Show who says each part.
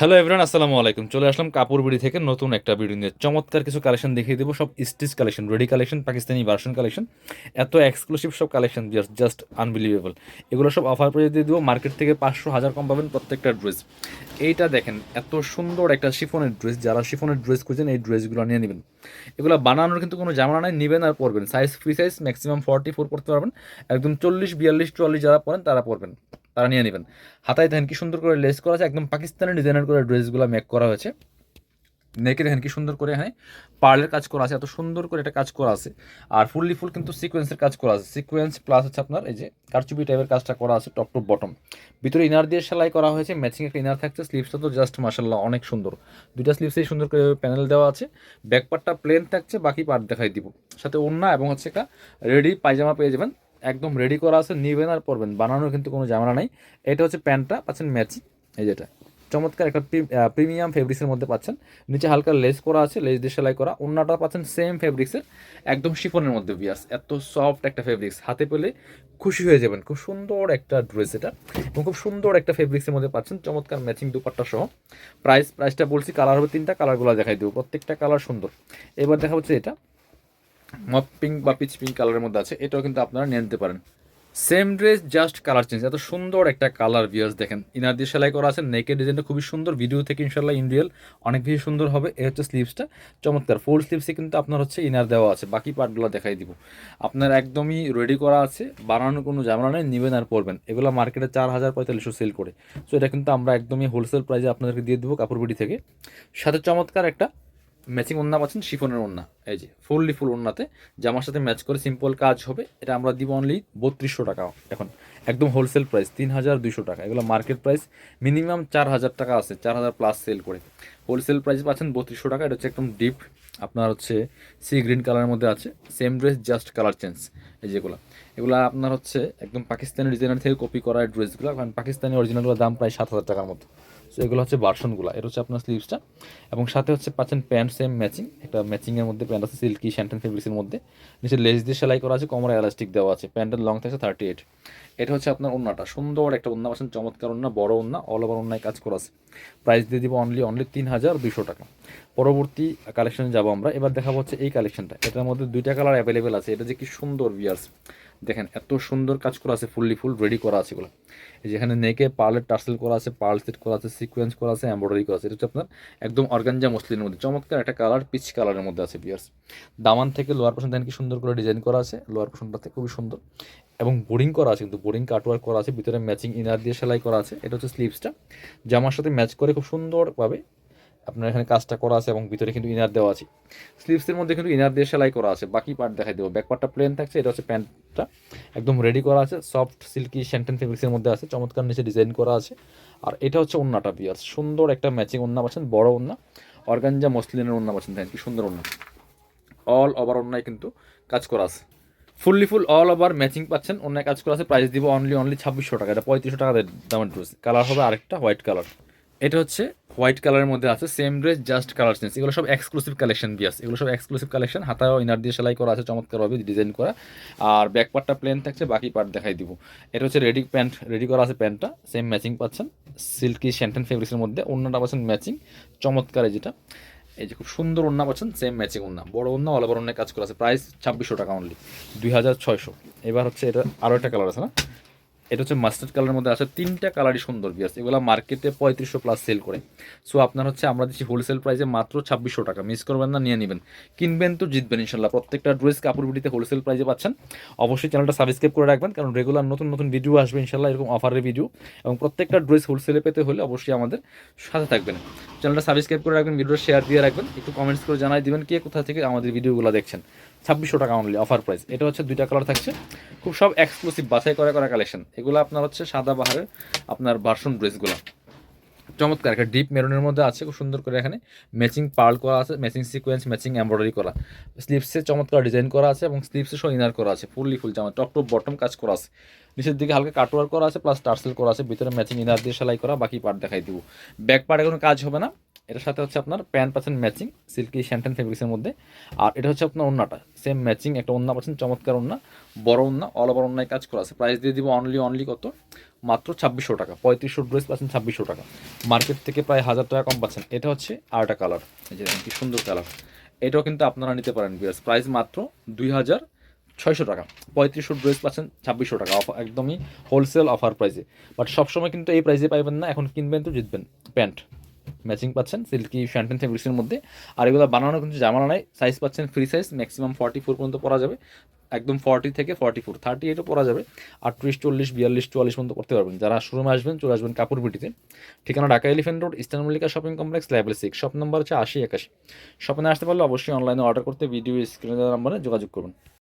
Speaker 1: Hello everyone আসসালামু আলাইকুম। চলে আসলাম কাপড় বিড়ি থেকে নতুন একটা ভিডিও নিয়ে। চমৎকার কিছু কালেকশন দেখিয়ে দেবো। সব stitch collection ready collection Pakistani version collection এত এক্সক্লুসিভ সব কালেকশন জাস্ট জাস্ট আনবিলিভেবল এগুলো সব অফার প্রাইস দিয়ে দেবো। মার্কেট থেকে পাঁচশো হাজার কম পাবেন প্রত্যেকটা ড্রেস এইটা দেখেন, এত সুন্দর একটা শিফনের ড্রেস যারা শিফনের ড্রেস খুঁজেন, এই ড্রেসগুলো নিয়ে নেবেন। এগুলো বানানোর কিন্তু কোনো জামানা নাই, নেবেন আর পরবেন। Size free size maximum forty four পড়তে পারবেন। একদম চল্লিশ, বিয়াল্লিশ, চুয়াল্লিশ যারা পরেন, তারা পরবেন। তারা নিয়ে নেবেন। হাতায় দেখেন কি সুন্দর করে লেস করা আছে। একদম পাকিস্তানি ডিজাইনার করে ড্রেসগুলো মেক করা হয়েছে। নেকে দেখেন কি সুন্দর করে এখানে পার্লের কাজ করা আছে, এত সুন্দর করে এটা কাজ করা আছে। আর ফুললি ফুল কিন্তু সিকোয়েন্সের কাজ করা আছে। সিকোয়েন্স প্লাস হচ্ছে আপনার এই যে কারচুপি টাইপের কাজটা করা আছে টপ টু বটম ভিতরে ইনার দিয়ে সেলাই করা হয়েছে ম্যাচিং একটা ইনার থাকছে স্লিভসটা তো জাস্ট মাসাল্লাহ অনেক সুন্দর। দুইটা স্লিভসেই সুন্দর করে প্যানেল দেওয়া আছে। ব্যাক পার্টটা প্লেন থাকছে, বাকি পার্ট দেখাই দিব। সাথে ওড়না এবং হচ্ছে একটা রেডি পায়জামা পেয়ে যাবেন। একদম রেডি করা আছে, নিবেন আর পরবেন। বানানোর কিন্তু কোনো ঝামেলা নাই। এটা হচ্ছে প্যান্টটা, পাচ্ছেন ম্যাচিং। এই যেটা চমৎকার একটা প্রিমিয়াম ফেব্রিক্সের মধ্যে পাচ্ছেন। নিচে হালকা লেস করা আছে লেস দিয়ে সেলাই করা। অন্যটা পাচ্ছেন সেম ফেব্রিক্সের একদম শিফনের মধ্যে বিয়াস এত সফট একটা ফেব্রিক্স হাতে পেলে খুশি হয়ে যাবেন। খুব সুন্দর একটা ড্রেস এটা। এবং খুব সুন্দর একটা ফেব্রিক্সের মধ্যে পাচ্ছেন চমৎকার ম্যাচিং দুপাট্টা সহ। প্রাইস প্রাইসটা বলছি কালার হবে তিনটা কালারগুলো দেখাই দেবো। প্রত্যেকটা কালার সুন্দর। এবার দেখা হচ্ছে এটা। মপ পিঙ্ক বা পিচ পিঙ্ক কালারের মধ্যে আছে, এটাও কিন্তু আপনারা নিয়ে নিতে পারেন। Same dress just colour change এত সুন্দর একটা কালার ভিউয়ার্স দেখেন। ইনার দিয়ে সেলাই করা আছে নেকের ডিজাইনটা খুবই সুন্দর ভিডিও থেকে ইনশাল্লাহ ইন্ডিয়াল অনেক বেশি সুন্দর হবে। এ হচ্ছে স্লিভসটা চমৎকার। ফুল স্লিভসে কিন্তু আপনার হচ্ছে ইনার দেওয়া আছে, বাকি পার্টগুলো দেখাই দিব। আপনার একদমই রেডি করা আছে, বানানোর কোনো ঝামেলা নেই, নেবেন আর পরবেন। এগুলো মার্কেটে চার হাজার পঁয়তাল্লিশশো সেল করে। সো এটা কিন্তু আমরা একদমই হোলসেল প্রাইসে আপনাদেরকে দিয়ে দেবো কাপড় বিড়ি থেকে। সাথে চমৎকার একটা ম্যাচিং ওন্না পাচ্ছেন, শিফনের ওন্না এই যে, ফুললি ফুল ওন্নাতে জামার সাথে ম্যাচ করে সিম্পল কাজ হবে। এটা আমরা দিব অনলি বত্রিশশো টাকা। এখন, একদম হোলসেল প্রাইস তিন হাজার দুইশো টাকা। এগুলো মার্কেট প্রাইস মিনিমাম চার হাজার টাকা আছে চার হাজার প্লাস সেল করে। হোলসেল প্রাইস পাচ্ছেন বত্রিশশো টাকা। এটা হচ্ছে একদম ডিপ আপনার হচ্ছে সি গ্রিন কালারের মধ্যে আছে। Same dress just colour change এই যেগুলো এগুলো। আপনার হচ্ছে একদম পাকিস্তানি ডিজাইনার থেকে কপি করা ড্রেসগুলো কারণ পাকিস্তানি অরিজিনালগুলোর দাম প্রায় সাত হাজার টাকার মতো। সো এগুলো হচ্ছে ভার্সনগুলো এটা হচ্ছে আপনার স্লিভসটা এবং সাথে হচ্ছে পাচ্ছেন প্যান্ট সেম ম্যাচিং একটা ম্যাচিংয়ের মধ্যে প্যান্ট আছে সিল্কি শ্যান্টেন ফেব্রিক্সের মধ্যে। নিচে লেস দিয়ে সেলাই করা আছে কোমরে এলাস্টিক দেওয়া আছে। প্যান্টের লং থাকছে থার্টি এইট এটা হচ্ছে আপনার ওন্নাটা। সুন্দর একটা ওন্না, পাচ্ছেন চমৎকার ওন্না, বড় ওন্না অল ওভার ওন্নায় কাজ করা আছে। প্রাইস দিয়ে দিব অনলি অনলি তিন হাজার দুশো টাকা। পরবর্তী কালেকশনে যাব আমরা। এবার দেখাবো হচ্ছে এই কালেকশনটা এটার মধ্যে দুইটা কালার অ্যাভেলেবেল আছে। এটা যে কি সুন্দর বিয়ার্স দেখেন, এত সুন্দর কাজ করা আছে ফুললি ফুল রেডি করা আছে এগুলো। যেখানে নেকে পার্লের টার্সেল করা আছে পার্ল সেট করা আছে সিকোয়েন্স করা আছে এমব্রয়ডারি করা আছে, এটা হচ্ছে আপনার একদম অর্গানজা মসলিনের মধ্যে। চমৎকার একটা কালার পিচ কালারের মধ্যে আছে বিয়ার্স দামান থেকে লোয়ার পোর্শন দেখেন কি সুন্দর করে ডিজাইন করা আছে লোয়ার পোর্শনটাতে খুবই সুন্দর। এবং বোরিং করা আছে কিন্তু বোরিং কাটওয়ার্ক করা আছে, ভিতরে ম্যাচিং ইনার দিয়ে সেলাই করা আছে, এটা হচ্ছে স্লিভসটা জামার সাথে ম্যাচ করে খুব সুন্দরভাবে আপনার এখানে কাজটা করা আছে এবং ভিতরে কিন্তু ইনার দেওয়া আছে। স্লিভসের মধ্যে কিন্তু ইনার দিয়ে সেলাই করা আছে। বাকি পার্ট দেখাই দেবো। ব্যাক পার্টটা প্লেন থাকছে, এটা হচ্ছে প্যান্টটা একদম রেডি করা আছে। সফট সিল্কি শ্যান্টেন ফেব্রিক্সের মধ্যে আছে। চমৎকার নিচে ডিজাইন করা আছে। আর এটা হচ্ছে ওন্নাটা বিয়ার সুন্দর একটা ম্যাচিং ওন্না পাচ্ছেন, বড় ওন্না। অর্গানজা মসলিনের ওন্না পাচ্ছেন দেখেন কি সুন্দর ওন্না। অল ওভার ওন্নায় কিন্তু কাজ করা আছে। Fully full all over matching পাচ্ছেন অন্য কাজ করা আছে। প্রাইস দিব অনলি অনলি ছাব্বিশশো টাকা। এটা পঁয়ত্রিশশো টাকা দামের ড্রেস কালার হবে আরেকটা হোয়াইট কালার এটা হচ্ছে হোয়াইট কালারের মধ্যে আছে same dress just colour change এগুলো সব এক্সক্লুসিভ কালেকশন বিয়াস। এগুলো সব এক্সক্লুসিভ কালেকশন হাতায় ইনার দিয়ে সেলাই করা আছে চমৎকারভাবে ডিজাইন করা। আর ব্যাক পার্টটা প্লেন থাকছে, বাকি পার্ট দেখাই দিব। এটা হচ্ছে রেডি প্যান্ট রেডি করা আছে প্যান্টটা সেম ম্যাচিং পাচ্ছেন। সিল্কি শ্যান্টেন ফেব্রিক্সের মধ্যে অন্যটা পাচ্ছেন ম্যাচিং চমৎকার যেটা। এই যে খুব সুন্দর ওন্না পাচ্ছেন সেম ম্যাচিং ওন্না বড় ওন্না অল ওভার অন্য কাজ করা আছে। প্রাইস ছাব্বিশশো টাকা অনলি দুই হাজার ছয়শো। এবার হচ্ছে এটা আরও একটা কালার আছে না? এটা হচ্ছে মাস্টার্ড কালারের মধ্যে আছে তিনটা কালারই সুন্দর বিয়াস এগুলো মার্কেটে পঁয়ত্রিশশো প্লাস সেল করে। সো আপনার হচ্ছে আমরা দিচ্ছি হোলসেল প্রাইসে মাত্র ছাব্বিশশো টাকা। মিস করবেন না, নিয়ে নেবেন। কিনবেন তো জিতবেন ইনশাল্লাহ। প্রত্যেকটা ড্রেস কাপড় বিটিতে হোলসেল প্রাইসে পাচ্ছেন। অবশ্যই চ্যানেলটা সাবস্ক্রাইব করে রাখবেন। কারণ রেগুলার নতুন নতুন ভিডিও আসবে ইনশাল্লাহ, এরকম অফারের ভিডিও এবং প্রত্যেকটা ড্রেস হোলসেলে পেতে হলে অবশ্যই আমাদের সাথে থাকবেন। চ্যানেলটা সাবস্ক্রাইব করে রাখবেন ভিডিও শেয়ার দিয়ে রাখবেন। একটু কমেন্টস করে জানাই দিবেন, কে কোথা থেকে আমাদের ভিডিওগুলো দেখছেন। ছাব্বিশশো টাকা অনলি অফার প্রাইস এটা হচ্ছে দুইটা কালার থাকছে। খুব সব এক্সক্লুসিভ বাছাই করা করা কালেকশন এগুলো আপনার হচ্ছে সাদা বাহারের আপনার ভার্সন ড্রেসগুলো চমৎকার, একটা ডিপ মেরুনের মধ্যে আছে, খুব সুন্দর করে এখানে ম্যাচিং পার্ল করা আছে ম্যাচিং সিকোয়েন্স ম্যাচিং এমব্রয়ডারি করা। স্লিভসে চমৎকার ডিজাইন করা আছে এবং স্লিভসে সহ ইনার করা আছে ফুললি ফুল জামা টপ টপ বটম কাজ করা আছে। নিচের দিকে হালকা কাটওয়ার করা আছে প্লাস টার্সেল করা আছে, ভিতরে ম্যাচিং ইনার দিয়ে সেলাই করা, বাকি পার্ট দেখাই দিব। ব্যাক পার্টে কোনো কাজ হবে না। এটার সাথে হচ্ছে আপনার প্যান্ট পাচ্ছেন ম্যাচিং সিল্কি শ্যান্টেন ফেব্রিক্সের মধ্যে। আর এটা হচ্ছে আপনার ওন্নাটা সেম ম্যাচিং একটা ওন্না পাচ্ছেন, চমৎকার ওন্না বড় ওন্না অল ওভার ওন্নায় কাজ করা আছে। প্রাইস দিয়ে দিব অনলি অনলি কত? মাত্র ছাব্বিশশো টাকা, পঁয়ত্রিশশো ড্রেস পাচ্ছেন ছাব্বিশশো টাকা। মার্কেট থেকে প্রায় হাজার টাকা কম পাচ্ছেন। এটা হচ্ছে আরেকটা কালার এই যে কি সুন্দর কালার এটাও কিন্তু আপনারা নিতে পারেন বিয়ার্স প্রাইস মাত্র দুই হাজার ছয়শো টাকা, পঁয়ত্রিশশো ড্রেস পাচ্ছেন ছাব্বিশশো টাকা। একদমই হোলসেল অফার প্রাইসে বাট সবসময় কিন্তু এই প্রাইসে পাইবেন না, এখন কিনবেন তো জিতবেন। প্যান্ট ম্যাচিং পাচ্ছেন, সিল্কি ফ্যান্টেন ফেব্রিক্সের মধ্যে। আর এগুলো বানানো কিন্তু জামানা নাই সাইজ পাচ্ছেন free size maximum forty four পর্যন্ত পরা যাবে। একদম ফর্টি থেকে ফর্টি ফোর থার্টি এইটও পরা যাবে। আটত্রিশ চল্লিশ, বিয়াল্লিশ, চুয়াল্লিশ পর্যন্ত করতে পারবেন। যারা শোরুমে আসবেন, চলে আসবেন কাপড় বিটিতে ঠিকানা Dhaka elephant road eastern Mallika shopping complex level six shop number হচ্ছে আশি একাশি। শপিংয়ে আসতে পারলে অবশ্যই অনলাইনে অর্ডার করতে ভিডিও স্ক্রিনে নাম্বারে যোগাযোগ করুন।